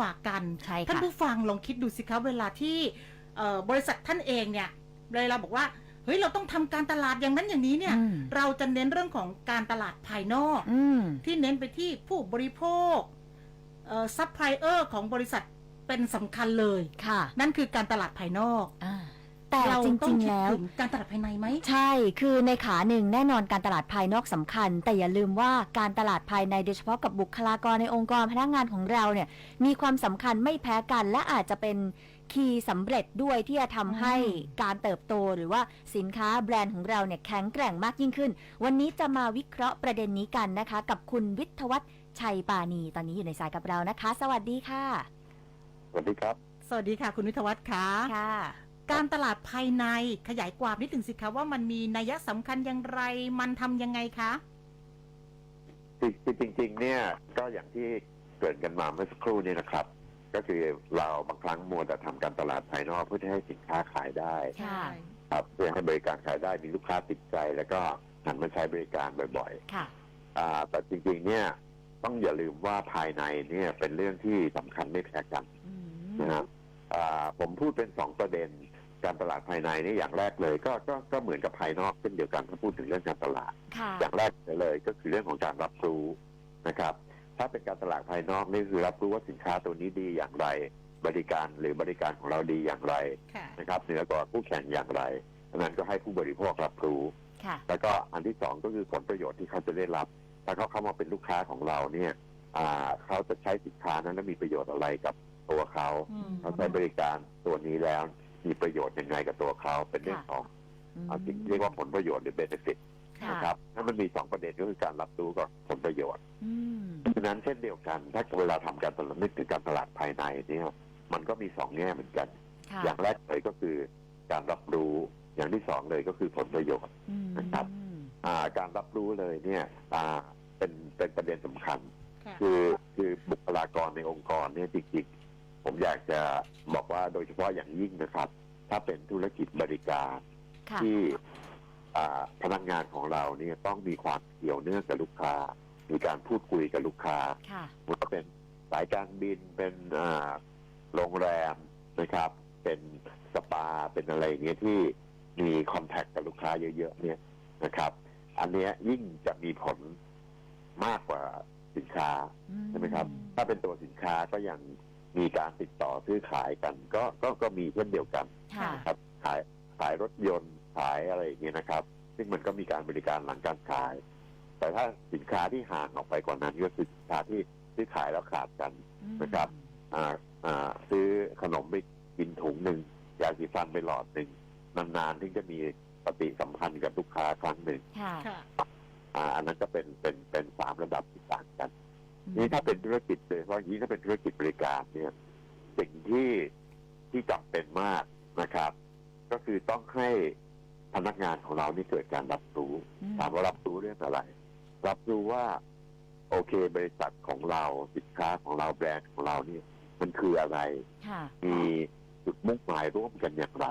ฝากกันใช่ท่านค่ะผู้ฟังลองคิดดูสิคะเวลาที่เอ่อบริษัทท่านเองเนี่ยเวลาบอกว่าเฮ้ยเราต้องทำการตลาดอย่างนั้นอย่างนี้เนี่ยอืมเราจะเน้นเรื่องของการตลาดภายนอกอืมที่เน้นไปที่ผู้บริโภคเอ่อซัพพลายเออร์ของบริษัทเป็นสำคัญเลยค่ะ นั่นคือการตลาดภายนอกอ่า แต่เราจต้อริงงคิดๆแล้วถึงการตลาดภายในไหมใช่ คือในขาหนึ่งแน่นอนการตลาดภายนอกสำคัญ แต่อย่าลืมว่าการตลาดภายในโดยเฉพาะกับบุคลากรในองค์กรพนักงานของเราเนี่ยมีความสำคัญไม่แพ้กันและอาจจะเป็นคีย์สำเร็จด้วยที่จะทำให้อืมการเติบโตหรือว่าสินค้าแบรนด์ของเราเนี่ยแข็งแกร่งมากยิ่งขึ้น วันนี้จะมาวิเคราะห์ประเด็นนี้กันนะคะ กับคุณวิทยวัฒน์ชัยปานีตอนนี้อยู่ในสายกับเรานะคะ สวัสดีค่ะ สวัสดีครับ สวัสดีค่ะ คุณวิทยวัฒน์ค่ะค่ะ การตลาดภายในขยายความนิดหนึ่งสิคะว่ามันมีนัยสำคัญอย่างไร มันทำยังไงคะคือคือจริง ๆ เนี่ยก็อย่างที่เกริดกันมาเมื่อสักครู่นี้นะครับ ก็คือเราบางครั้งมัวแต่ทำการตลาดภายนอกเพื่อให้สินค้าขายได้ค่ะครับเพื่อให้บริการขายได้มีลูกค้าติดใจ แล้วก็หันมาใช้บริการบ่อยค่ะๆอ่าแต่จริงๆ เนี่ยต้องอย่าลืมว่าภายในเนี่ยเป็นเรื่องที่สำคัญไม่แพ้กันอืมนะครับอ่าผมพูดเป็นสองประเด็น การตลาดภายในนี่อย่างแรกเลยก็ก็ก็เหมือนกับภายนอกเช่นเดียวกันถ้าพูดถึงเรื่องการตลาด ค่ะ อย่างแรกเลยก็คือเรื่องของการรับรู้นะครับ ถ้าเป็นการตลาดภายนอกนี่คือรับรู้ว่าสินค้าตัวนี้ดีอย่างไร บริการหรือบริการของเราดีอย่างไรค่ะ นะครับเหนือกว่าคู่แข่งอย่างไรดังนั้นก็ให้ผู้บริโภครับรู้ ค่ะ แล้วก็อันที่สองก็คือผลประโยชน์ที่เขาจะได้รับ ถ้าเขาเข้ามาเป็นลูกค้าของเราเนี่ยอ่าเขาจะใช้สินค้านั้นแล้วมีประโยชน์อะไรกับตัวเขา อืม เขาใช้บริการตัวนี้แล้ว มีประโยชน์ยังไงกับตัวเขาเป็นเรื่องของเอาที่เรียกว่าผลประโยชน์หรือเบนฟิตค่ะนะครับถ้ามันมีสองประเด็นก็คือการรับรู้กับผลประโยชน์อืมฉะนั้นเช่นเดียวกัน ถ้าเวลาทำการตลาดนึกถึงการตลาดภายในเนี่ยมันก็มีสองแง่เหมือนกันค่ะอย่างแรกเลยก็คือการรับรู้อย่างที่สองเลยก็คือผลประโยชน์อืมนะครับอ่าการรับรู้เลยเนี่ยอ่าเป็นเป็นประเด็นสำคัญค่ะคือคือบุคลากรในองค์กรเนี่ยจริงๆ ผมอยากจะบอกว่าโดยเฉพาะอย่างยิ่งนะครับ ถ้าเป็นธุรกิจบริการค่ะที่อ่าพนักงานของเราเนี่ยต้องมีความเกี่ยวเนื่องกับลูกค้า มีการพูดคุยกับลูกค้า ค่ะว่าเป็นสายการบินเป็นอ่าโรงแรมนะครับ เป็นสปาเป็นอะไรอย่างเงี้ยที่มีคอนแทคกับลูกค้าเยอะๆเนี่ยนะครับ อันเนี้ยยิ่งจะมีผลมากกว่าสินค้าใช่ไหมครับ ถ้าเป็นตัวสินค้าก็ยัง มีการติดต่อซื้อขายกัน ก็ก็ก็มีเช่นเดียวกันค่ะ นะครับ ขายขายรถยนต์ขายอะไรอย่างเงี้ยนะครับ ซึ่งมันก็มีการบริการหลังการขาย แต่ถ้าสินค้าที่ห่างออกไปกว่านั้นก็คือสินค้าที่ซื้อขายแล้วขาดกันนะครับ อ่าอ่าซื้อขนมไปกินถุงหนึ่งยาสีฟันไปหลอดหนึ่งนานๆถึงจะมีปฏิสัมพันธ์กับลูกค้าครั้งหนึ่งค่ะ ค่ะ อ่าอันนั้นก็เป็นเป็นเป็นสามระดับที่ต่างกัน นี่ถ้าเป็นธุรกิจโดยเฉพาะอย่างนี้ถ้าเป็นธุรกิจบริการเนี่ยสิ่งที่ที่จำเป็นมากนะครับ ก็คือต้องให้พนักงานของเรานี่เกิดการรับรู้อืมถามว่ารับรู้เรื่องอะไร รับรู้ว่า โอเค บริษัทของเราสินค้าของเราแบรนด์ของเรานี่มันคืออะไรค่ะมีจุดมุ่งหมายร่วมกันอย่างไร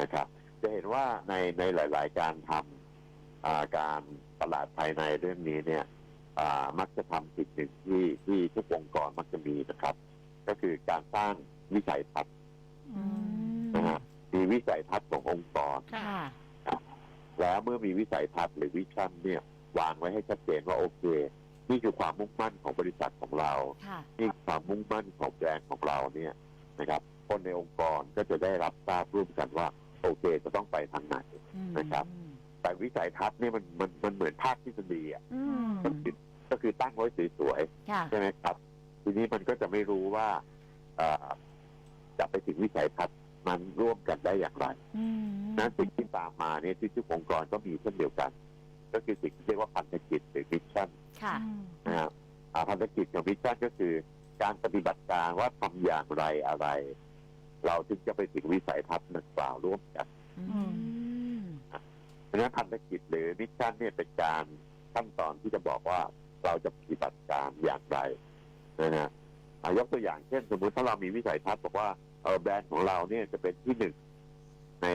นะครับ จะเห็นว่าในในหลาย ๆ การทำอ่าการตลาดภายในเรื่องนี้เนี่ยอ่า มักจะทำสิ่งหนึ่งที่ที่ทุกองค์กรมักจะมีนะครับ ก็คือการสร้างวิสัยทัศน์อืมนะฮะมีวิสัยทัศน์ขององค์กรค่ะค่ะแล้วเมื่อมีวิสัยทัศน์หรือวิชั่นเนี่ย วางไว้ให้ชัดเจนว่าโอเคนี่คือความมุ่งมั่นของบริษัทของเราค่ะนี่คือความมุ่งมั่นของแบรนด์ของเราเนี่ยนะครับ คนในองค์กรก็จะได้รับทราบร่วมกันว่า โอเคจะต้องไปทางไหนอืมนะครับ แต่วิสัยทัศน์เนี่ยมันมันมันเหมือนภาพทฤษฎีอะอืมก็คือก็คือตั้งไว้สวยค่ะ ๆใช่ไหมครับ ทีนี้มันก็จะไม่รู้ว่าเอ่อจะไปถึงวิสัยทัศน์มันร่วมกันได้อย่างไร อืมนั้นสิ่งที่ตามมาเนี่ยที่ทุกองค์กรก็มีเช่นเดียวกัน ก็คือสิ่งที่เรียกว่าพันธกิจหรือมิชชั่นค่ะ นะครับอ่าพันธกิจของมิชชั่นก็คือ การปฏิบัติการว่าทำอย่างไรอะไร เราถึงจะไปถึงวิสัยทัศน์ดังกล่าวร่วมกัน อืมเพ ราะฉะนั้นพันธกิจหรือมิชชั่นเนี่ยเป็นการขั้นตอนที่จะบอกว่าเราจะปฏิบัติการอย่างไรนะฮะอ่ายกตัวอย่างเช่น สมมุติถ้าเรามีวิสัยทัศน์บอกว่าเออแบรนด์ของเราเนี่ยจะเป็นที่หนึ่งใน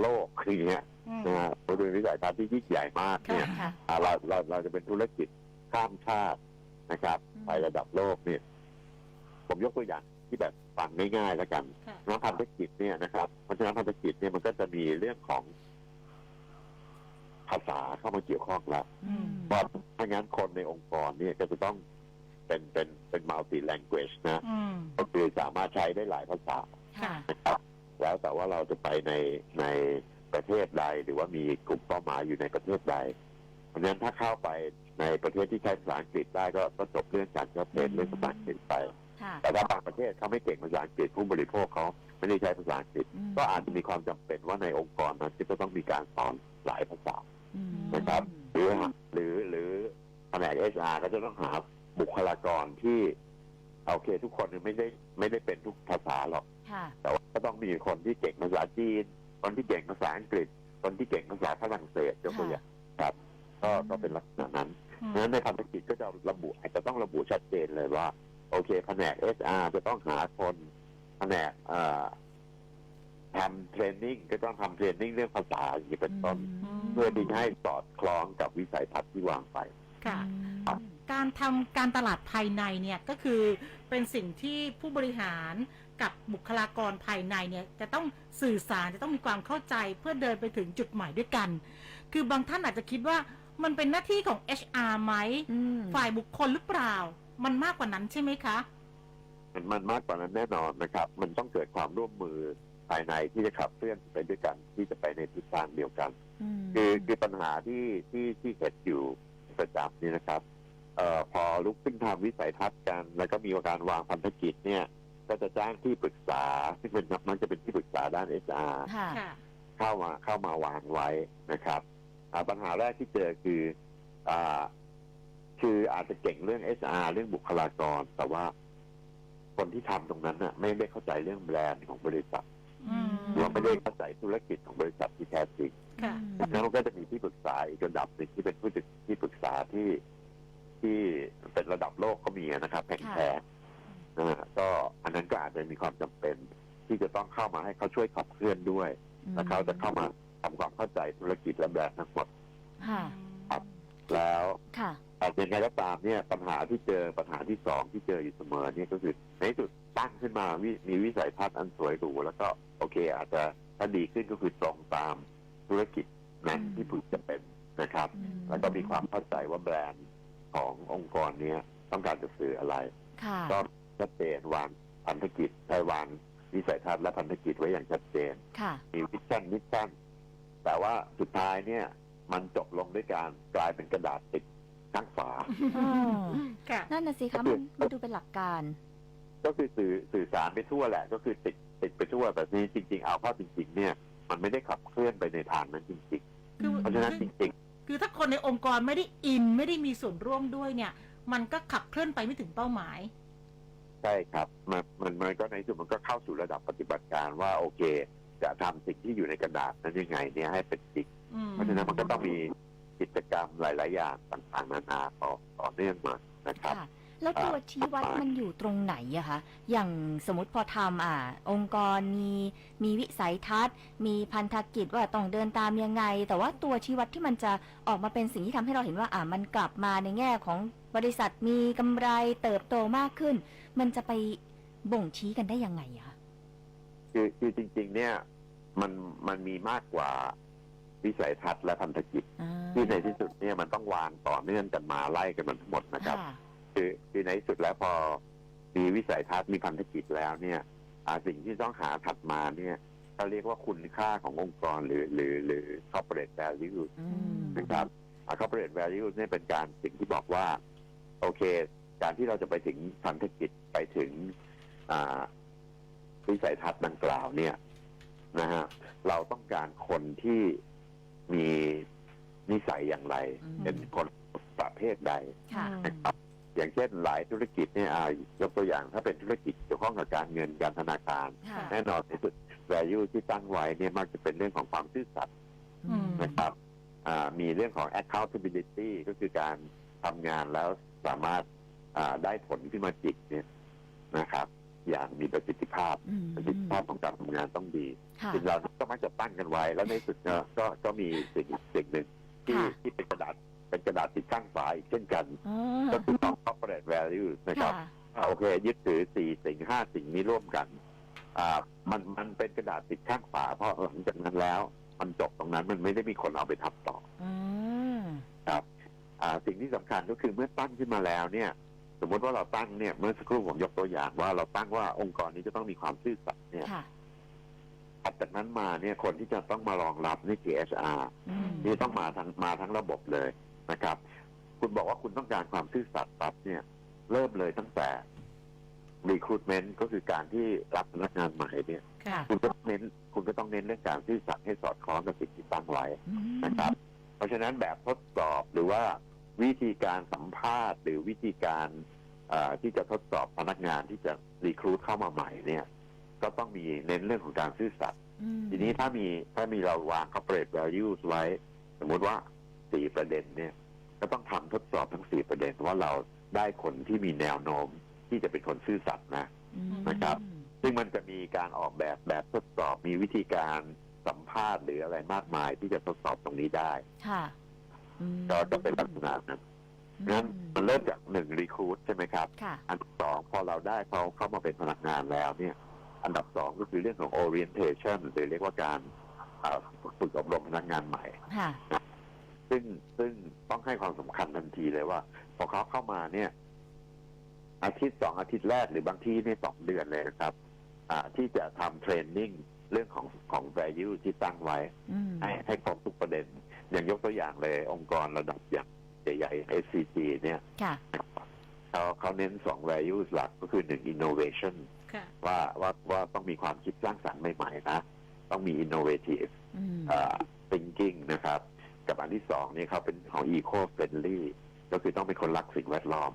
โลกอย่างเงี้ยอืมนะฮะโดยวิสัยทัศน์ที่ยิ่งใหญ่มากเนี่ยค่ะอ่าเราเราเราจะเป็นธุรกิจข้ามชาตินะครับอืมไประดับโลกเนี่ย ผมยกตัวอย่างที่แบบฟังง่ายๆแล้วกันค่ะน้องพันธกิจเนี่ยนะครับเพราะฉะนั้นพันธกิจเนี่ยมันก็จะมีเรื่องของ ภาษาเข้ามาเกี่ยวข้องแล้วอืมเพราะถ้างั้นคนในองค์กรเนี่ยก็จะต้องเป็นเป็นเป็น multi language นะอืมก็คือสามารถใช้ได้หลายภาษาค่ะนะครับแล้วแต่ว่าเราจะไปในในประเทศใดหรือว่ามีกลุ่มเป้าหมายอยู่ในประเทศใด เพราะฉะนั้นถ้าเข้าไปในประเทศที่ใช้ภาษาอังกฤษได้ก็ก็จบเรื่องการก็เทรนเรื่องภาษาอังกฤษไปค่ะแต่ถ้าบางประเทศเขาไม่เก่งภาษาอังกฤษผู้บริโภคเขาไม่ได้ใช้ภาษาอังกฤษอืมก็อาจจะมีความจำเป็นว่าในองค์กรนั้นจะต้องมีการสอนหลายภาษาอืม นะครับ หรือหรือหรือแผนกเอชอาร์ก็จะต้องหาบุคลากรที่โอเค ทุกคนไม่ได้ไม่ได้เป็นทุกภาษาหรอก ค่ะแต่ว่าก็ต้องมีคนที่เก่งภาษาจีน คนที่เก่งภาษาอังกฤษ คนที่เก่งภาษาฝรั่งเศสยกตัวอย่างครับ ก็ก็เป็นลักษณะนั้นอืมเพราะฉะนั้นในพันธกิจก็จะระบุอาจจะต้องระบุชัดเจนเลยว่า โอเคแผนก HR จะต้องหาคนแผนกเอ่อ ทำเทรนนิ่งก็ต้องทำเทรนนิ่งเรื่องภาษาอย่างนี้เป็นต้นเพื่อที่จะให้สอดคล้องกับวิสัยทัศน์ที่วางไป ค่ะอืมการทำการตลาดภายในเนี่ยก็คือเป็นสิ่งที่ผู้บริหารกับบุคลากรภายในเนี่ยจะต้องสื่อสารจะต้องมีความเข้าใจเพื่อเดินไปถึงจุดหมายด้วยกัน คือบางท่านอาจจะคิดว่ามันเป็นหน้าที่ของ HR ไหม อืม ฝ่ายบุคคลหรือเปล่า มันมากกว่านั้นใช่ไหมคะ มันมันมากกว่านั้นแน่นอนนะครับ มันต้องเกิดความร่วมมือ ภายในที่จะขับเคลื่อนไปด้วยกันที่จะไปในทิศทางเดียวกันมคือคือปัญหาที่ที่ที่เห็นอยู่ประจำนี่นะครับเอ่อพอลุกขึ้นทำวิสัยทัศน์กัน แล้วก็มีการวางพันธกิจเนี่ย ก็จะจ้างที่ปรึกษาซึ่งเป็นมันจะเป็นที่ปรึกษาด้านเอชอาร์ค่ะค่ะเข้ามาเข้ามาวางไว้นะครับอ่าปัญหาแรกที่เจอคืออ่าคืออาจจะเก่งเรื่อง HR เรื่องบุคลากร แต่ว่าคนที่ทำตรงนั้นน่ะ ไม่ได้เข้าใจเรื่องแบรนด์ของบริษัท อืมหรือว่าไม่ได้เข้าใจธุรกิจของบริษัทที่แท้จริงค่ะแล้วมันก็จะมีที่ปรึกษาอีกระดับหนึ่งที่เป็นผู้ที่ปรึกษาที่ที่เป็นระดับโลกก็มีนะครับแห่งแท้นะฮะก็อันนั้นก็อาจจะมีความจำเป็น ที่จะต้องเข้ามาให้เขาช่วยขับเคลื่อนด้วย และเขาจะเข้ามาทำความเข้าใจธุรกิจและแบรนด์ทั้งหมดค่ะครับ แล้วค่ะแต่ยังไงก็ตามเนี่ยปัญหาที่เจอปัญหาที่สองที่เจออยู่เสมอเนี่ยก็คือในที่สุดตั้งขึ้นมาวิมีวิสัยทัศน์อันสวยหรูแล้วก็โอเค อาจจะถ้าดีขึ้นก็คือตรงตามธุรกิจนั้นอืมที่พึงจะเป็นนะครับอืมแล้วก็มีความเข้าใจว่าแบรนด์ขององค์กรเนี้ยต้องการจะสื่ออะไรค่ะก็ชัดเจนวางพันธกิจได้วางวิสัยทัศน์และพันธกิจไว้อย่างชัดเจนค่ะมีวิชั่นมิชชั่นแต่ว่าสุดท้ายเนี่ย มันจบลงด้วยการกลายเป็นกระดาษติดข้างฝาอ๋อค่ะ นั่นน่ะสิคะมันมันดูเป็นหลักการ ก็คือสื่อสื่อสารไปทั่วแหละ ก็คือติดติดไปทั่วแต่นี้จริง ๆ เอาเข้าจริง ๆ เนี่ย มันไม่ได้ขับเคลื่อนไปในทางนั้นจริง คือๆ เพราะฉะนั้นจริง คือถ้าคนในองค์กรไม่ได้อินไม่ได้มีส่วนร่วมด้วยเนี่ย มันก็ขับเคลื่อนไปไม่ถึงเป้าหมาย ๆ ใช่ครับมันมันมันก็ในที่สุดมันก็เข้าสู่ระดับปฏิบัติการว่าโอเค จะทำสิ่งที่อยู่ในกระดาษนั้นยังไงเนี่ยให้เป็นจริงอืม เพราะฉะนั้นมันก็ต้องมีกิจกรรมหลาย ๆ อย่างต่างๆนานาต่อต่อเนื่องมานะครับค่ะแล้วตัวชี้วัดมันอยู่ตรงไหนอะคะ อย่างสมมติพอทำอ่า องค์กรมีมีวิสัยทัศน์ มีพันธกิจว่าต้องเดินตามยังไง แต่ว่าตัวชี้วัดที่มันจะออกมาเป็นสิ่งที่ทำให้เราเห็นว่าอ่ามันกลับมาในแง่ของบริษัทมีกำไรเติบโตมากขึ้น มันจะไปบ่งชี้กันได้ยังไงอะคะคือคือจริง ๆ เนี่ยมันมันมีมากกว่า วิสัยทัศน์และพันธกิจ อ่าที่ในที่สุดเนี่ยมันต้องวางต่อเนื่องกันมาไล่กันมันทั้งหมดนะครับ ค่ะคือคือในที่สุดแล้วพอมีวิสัยทัศน์มีพันธกิจแล้วเนี่ยอ่าสิ่งที่ต้องหาถัดมาเนี่ยเขาเรียกว่าคุณค่าขององค์กรหรือหรือหรือ corporate value อืมนะครับอ่า corporate value เนี่ยเป็นการสิ่งที่บอกว่า โอเค การที่เราจะไปถึงพันธกิจไปถึงอ่าวิสัยทัศน์ดังกล่าวเนี่ยนะฮะเราต้องการคนที่ มีนิสัยอย่างไร อืม เป็นคนประเภทใดค่ะ นะครับอย่างเช่นหลายธุรกิจเนี่ยอ่ายกตัวอย่างถ้าเป็นธุรกิจเกี่ยวข้องกับการเงินการธนาคาร ค่ะ แน่นอนที่สุด value ที่ตั้งไว้เนี่ยมักจะเป็นเรื่องของความซื่อสัตย์อืม นะครับอ่ามีเรื่องของ accountability ก็คือการทำงานแล้วสามารถอ่าได้ผลขึ้นมาจริงเนี่ยนะครับ อย่างมีประสิทธิภาพอืมประสิทธิภาพของการทำงานต้องดีค่ะสิ่งเราก็มักจะตั้งกันไว้ แล้วในที่สุดก็ก็ก็มีสิ่งสิ่งหนึ่งที่ค่ะที่เป็นกระดาษเป็นกระดาษติดข้างฝาอีกเช่นกันอ๋อก็คือของ corporate value นะครับค่ะอ่าโอเค ยึดถือสี่สิ่งห้าสิ่งนี้ร่วมกันอ่ามันมันเป็นกระดาษติดข้างฝาเพราะหลังจากนั้นแล้ว มันจบตรงนั้นมันไม่ได้มีคนเอาไปทำต่ออืมครับ อ่าสิ่งที่สำคัญก็คือเมื่อตั้งขึ้นมาแล้วเนี่ยส มมติว่าเราตั้งเนี่ยเมื่อสักครู่ผมยกตัวอย่างว่าเราตั้งว่าองค์กรนี้จะต้องมีความซื่อสัตย์เนี่ยค่ะถัดจากนั้นมาเนี่ยคนที่จะต้องมารองรับนี่คือ HR อืม นี่ต้องมาทั้งมาทั้งระบบเลยนะครับ คุณบอกว่าคุณต้องการความซื่อสัตย์ปั๊บเนี่ย เริ่มเลยตั้งแต่ recruitment ก็คือการที่รับพนักงานใหม่เนี่ย ค่ะคุณก็เน้นคุณก็ต้องเน้นเรื่องการซื่อสัตย์ให้สอดคล้องกับสิ่งที่ตั้งไว้อืมนะครับ เพราะฉะนั้นแบบทดสอบหรือว่า วิธีการสัมภาษณ์ หรือวิธีการเอ่อที่จะทดสอบพนักงานที่จะรีครูดเข้ามาใหม่เนี่ย ก็ต้องมีเน้นเรื่องของการซื่อสัตย์อืมทีนี้ถ้ามีถ้ามีเราวาง corporate values ไว้ สมมุติว่าสี่ประเด็นเนี่ย ก็ต้องทำทดสอบทั้งสี่ประเด็นว่าเราได้คนที่มีแนวโน้มที่จะเป็นคนซื่อสัตย์นะอืมนะครับ ซึ่งมันจะมีการออกแบบแบบทดสอบมีวิธีการสัมภาษณ์หรืออะไรมากมายที่จะทดสอบตรงนี้ได้ค่ะ อืมก็จะเป็นลักษณะนั้นงั้นมันเริ่มจากหนึ่งรีคูดใช่ไหมครับค่ะอันที่สองพอเราได้เขาเข้ามาเป็นพนักงานแล้วเนี่ย อันดับสองก็คือเรื่องของ orientation หรือเรียกว่าการเอ่อฝึกอบรมพนักงานใหม่ค่ะซึ่งซึ่งต้องให้ความสำคัญทันทีเลยว่า พอเขาเข้ามาเนี่ย อาทิตย์สองอาทิตย์แรกหรือบางที่เนี่ยสองเดือนเลยนะครับ อ่าที่จะทำเทรนนิ่งเรื่องของของ value ที่ตั้งไว้อืมให้ให้ครบทุกประเด็น อย่างยกตัวอย่างเลยองค์กรระดับอย่างใหญ่ๆ SCG เนี่ยค่ะเขาเขาเน้นสอง values หลักก็คือหนึ่ง innovation ค่ะว่าว่าว่าต้องมีความคิดสร้างสรรค์ใหม่ๆนะ ต้องมี innovative อืมอ่า thinking นะครับ กับอันที่สองนี่เขาเป็นของ eco friendly ก็คือต้องเป็นคนรักสิ่งแวดล้อม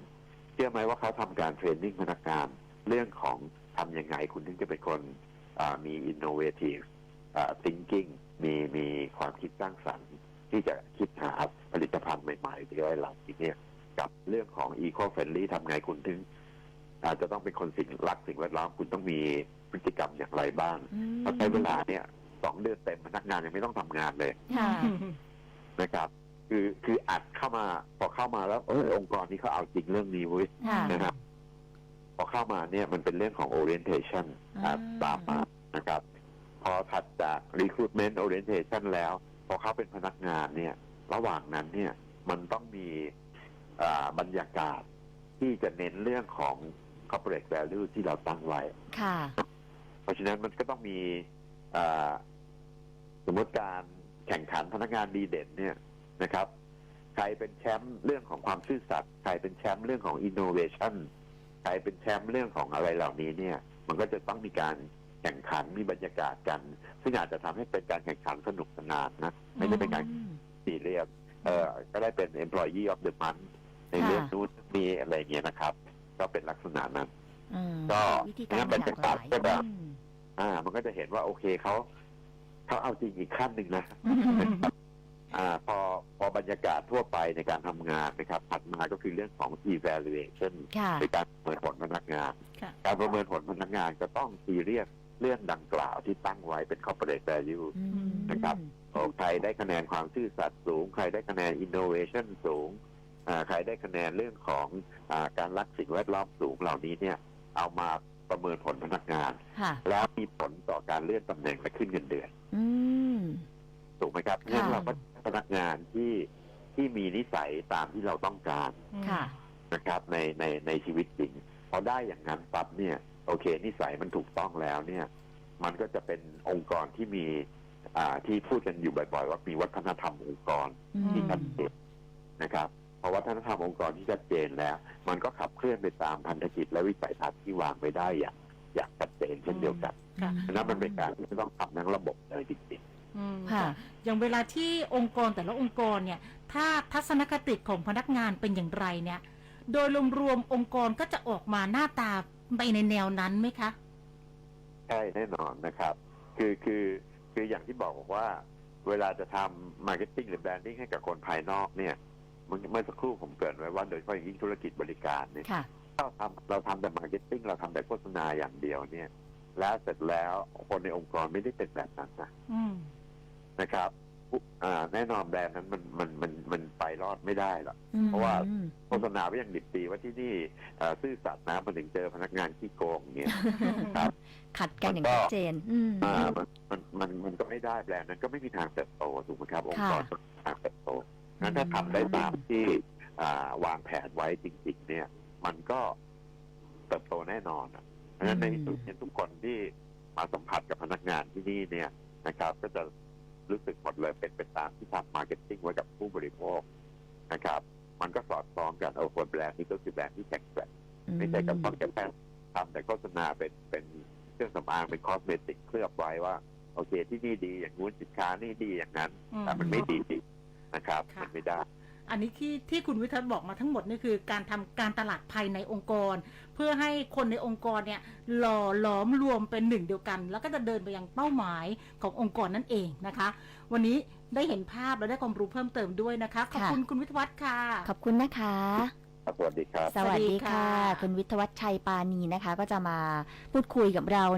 เชื่อไหมว่าเขาทำการเทรนนิ่งพนักงานเรื่องของทำยังไงคุณถึงจะเป็นคนอ่ามี innovative อ่า thinking มีมีความคิดสร้างสรรค์ ที่จะคิดหาผลิตภัณฑ์ใหม่ๆที่ไว้เหล่านี้เนี่ยกับเรื่องของ eco friendly ทำไงคุณถึง อาจจะต้องเป็นคนสิ่งรักสิ่งแวดล้อมคุณต้องมีพฤติกรรมอย่างไรบ้างอืมเขาใช้เวลาเนี่ยสองเดือนเต็มพนักงานยังไม่ต้องทำงานเลยค่ะนะครับ คือคืออัดเข้ามาพอเข้ามาแล้วเออองค์กรนี้เขาเอาจริงเรื่องนี้เว้ยค่ะนะครับ พอเข้ามาเนี่ยมันเป็นเรื่องของ orientation อ่าอ่าตามมานะครับ พอถัดจาก recruitment orientation แล้ว พอเขาเป็นพนักงานเนี่ย ระหว่างนั้นเนี่ยมันต้องมีบรรยากาศที่จะเน้นเรื่องของ corporate value ที่เราตั้งไว้ ค่ะ เพราะฉะนั้นมันก็ต้องมีสมมติการแข่งขันพนักงานดีเด่นเนี่ยนะครับ ใครเป็นแชมป์เรื่องของความซื่อสัตย์ใครเป็นแชมป์เรื่องของอินโนเวชันใครเป็นแชมป์เรื่องของอะไรเหล่านี้เนี่ย มันก็จะต้องมีการ แข่งขันมีบรรยากาศกัน ซึ่งอาจจะทำให้เป็นการแข่งขันสนุกสนานนะ ไม่ได้เป็นการอืมซีเรียสเออก็ได้เป็น employee of the month ในเรื่องนู้นนี้อะไรเงี้ยนะครับ ก็เป็นลักษณะนั้นอืมก็วิธีการงั้นบรรยากาศก็แบบอืมอ่า มันก็จะเห็นว่าโอเคเขาเขาเอาจริงอีกขั้นหนึ่งนะอืมอ่า พอพอบรรยากาศทั่วไปในการทำงานนะครับถัดมาก็คือเรื่องของ evaluation ค่ะในการประเมินผลพนักงานค่ะการประเมินผลพนักงานก็ต้องซีเรียส เรื่องดังกล่าวที่ตั้งไว้เป็น corporate value อืมนะครับโอ้ใครได้คะแนนความซื่อสัตย์สูง ใครได้คะแนน innovation สูงอ่าใครได้คะแนนเรื่องของอาการรักสิ่งแวดล้อมสูงเหล่านี้เนี่ย เอามาประเมินผลพนักงานค่ะแล้วมีผลต่อการเลื่อนตำแหน่งและขึ้นเงินเดือนอืมถูกไหมครับงั้นเราก็พนักงานที่ที่มีนิสัยตามที่เราต้องการค่ะนะครับในในในชีวิตจริงพอได้อย่างนั้นปั๊บเนี่ย โอเคนิสัยมันถูกต้องแล้วเนี่ย มันก็จะเป็นองค์กรที่มี อ่าที่พูดกันอยู่บ่อย ๆ ว่ามีวัฒนธรรมองค์กรอืมที่ชัดเจนนะครับพอวัฒนธรรมองค์กรที่ชัดเจนแล้ว มันก็ขับเคลื่อนไปตามพันธกิจและวิสัยทัศน์ที่วางไว้ได้อย่างอย่างชัดเจนเช่นเดียวกันค่ะฉะนั้นมันเป็นการที่ต้องทำทั้งระบบเลยจริงอืมค่ะค่ะ อย่างเวลาที่องค์กรแต่ละองค์กรเนี่ย ถ้าทัศนคติของพนักงานเป็นอย่างไรเนี่ย โดยรวมๆองค์กรก็จะออกมาหน้าตา ไปในแนวนั้นไหมคะๆใช่แน่นอนนะครับ คือคือคืออย่างที่บอกว่า เวลาจะทำมาร์เก็ตติ้งหรือแบรนดิ้งให้กับคนภายนอกเนี่ยเมื่อเมื่อสักครู่ผมเกริดไว้ว่าโดยเฉพาะอย่างยิ่งธุรกิจบริการเนี่ยค่ะเราทำเราทำแต่มาร์เก็ตติ้งเราทำแต่โฆษณาอย่างเดียวเนี่ย แล้วเสร็จแล้วคนในองค์กรไม่ได้เป็นแบบนั้นนะอืมนะครับ อ่า แน่นอนแบรนด์นั้นมันมันมันมันไปรอดไม่ได้หรอกอืมเพราะว่าโฆษณาไว้อย่างดิบดีว่าที่นี่เอ่อซื่อสัตย์นะมันถึงเจอพนักงานขี้โกงเนี่ยครับ ขัดกันอย่างมันก็ชัดเจน อืม อ่ามันมันมันมันก็ไม่ได้แบรนด์นั้นก็ไม่มีทางเติบโตถูกไหมครับ องค์กรค่ะก็ไม่มีทางเติบโตงั้นถ้าทำได้ตามที่อ่าวางแผนไว้จริง ๆ เนี่ย มันก็เติบโตแน่นอนอะเพราะฉะนั้นในที่สุดเนี่ยทุกคนที่มาสัมผัสกับพนักงานที่นี่เนี่ยนะครับ ก็จะ รู้สึกหมดเลยเป็นไปตามที่ทำมาร์เก็ตติ้งไว้กับผู้บริโภคนะครับ มันก็สอดคล้องกันโอ้คนแบรนด์นี้ก็คือแบรนด์ที่แข็งแกร่งไม่ใช่กับต้องแค่ทำแต่โฆษณาเป็นเป็นเครื่องสำอางเป็นคอสเมติกเคลือบไว้ว่า โอเคที่นี่ดีอย่างงู้นสินค้านี่ดีอย่างนั้นอืมแต่มันไม่ดีจริงนะครับค่ะมันไม่ได้ อันนี้ที่ที่คุณวิทัศน์บอกมาทั้งหมดนี่คือการทำการตลาดภายในองค์กร เพื่อให้คนในองค์กรเนี่ยหล่อหลอมรวมเป็นหนึ่งเดียวกัน แล้วก็จะเดินไปยังเป้าหมายขององค์กรนั่นเองนะคะ วันนี้ได้เห็นภาพและได้ความรู้เพิ่มเติมด้วยนะคะขอบคุณคุณวิทยวัฒน์ค่ะ ขอบคุณนะคะครับสวัสดีครับ สวัสดีสวัสดีค่ะค่ะ คุณวิทยวัฒน์ชัยปานีนะคะ ก็จะมาพูดคุยกับเราใน